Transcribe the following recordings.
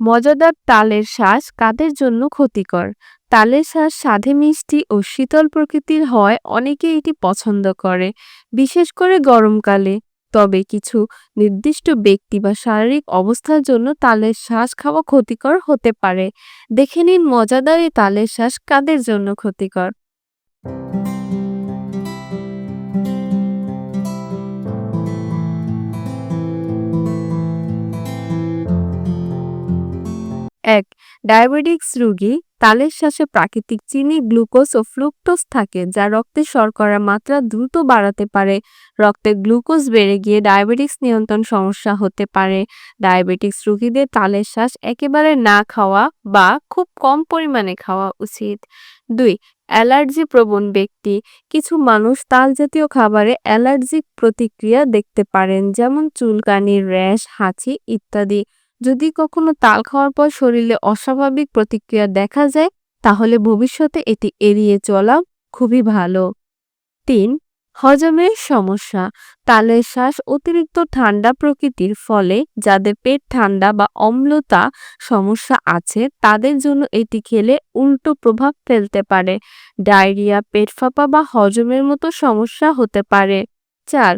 মজাদার তালের শ্বাস কাদের জন্য ক্ষতিকর? তালের শ্বাস স্বাদে মিষ্টি ও শীতল প্রকৃতির হওয়ায় অনেকে এটি পছন্দ করে, বিশেষ করে গরমকালে। তবে কিছু নির্দিষ্ট ব্যক্তি বা শারীরিক অবস্থার জন্য তালের শ্বাস খাওয়া ক্ষতিকর হতে পারে। দেখে নিন মজাদার এই তালের শ্বাস কাদের জন্য ক্ষতিকর? এক, ডায়াবেটিক্স রোগী তালের শ্বাসে প্রাকৃতিক চিনি, গ্লুকোজ ও ফ্লুকটোজ থাকে, যা রক্তে শর্করার মাত্রা দ্রুত বাড়াতে পারে। রক্তে গ্লুকোজ বেড়ে গিয়ে ডায়াবেটিক্স নিয়ন্ত্রণ সমস্যা হতে পারে। ডায়াবেটিক্স রোগীদের তালের শ্বাস একেবারে না খাওয়া বা খুব কম পরিমাণে খাওয়া উচিত। দুই, অ্যালার্জি প্রবণ ব্যক্তি। কিছু মানুষ তাল জাতীয় খাবারে অ্যালার্জিক প্রতিক্রিয়া দেখতে পারেন, যেমন চুলকানি র্যাশ, হাঁচি ইত্যাদি। যদি কখনো তাল খাওয়ার পর শরীরে অস্বাভাবিক প্রতিক্রিয়া দেখা যায়, তাহলে ভবিষ্যতে এটি এড়িয়ে চলা খুবই ভালো। তিন, হজমের সমস্যা। তালের শ্বাস অতিরিক্ত ঠান্ডা প্রকৃতির ফলে যাদের পেট ঠান্ডা বা অম্লতা সমস্যা আছে, তাদের জন্য এটি খেলে উল্টো প্রভাব ফেলতে পারে। ডায়রিয়া, পেট ফাঁপা বা হজমের মতো সমস্যা হতে পারে। চার,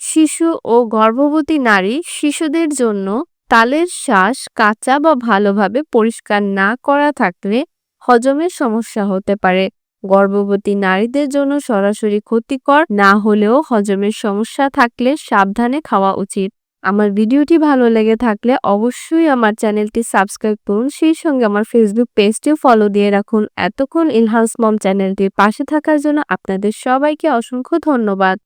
শিশু ও গর্ভবতী নারী শিশুদের জন্য তালের শ্বাস কাঁচা বা ভালোভাবে পরিষ্কার না করা থাকলে হজমের সমস্যা হতে পারে। গর্ভবতী নারীদের জন্য সরাসরি ক্ষতিকর না হলেও হজমের সমস্যা থাকলে সাবধানে খাওয়া উচিত। আমার ভিডিওটি ভালো লেগে থাকলে অবশ্যই আমার চ্যানেলটি সাবস্ক্রাইব করুন, সেই সঙ্গে আমার ফেসবুক পেজটিও ফলো দিয়ে রাখুন। এতক্ষণ ইনহাউস মম চ্যানেলটির পাশে থাকার জন্য আপনাদের সবাইকে অসংখ্য ধন্যবাদ।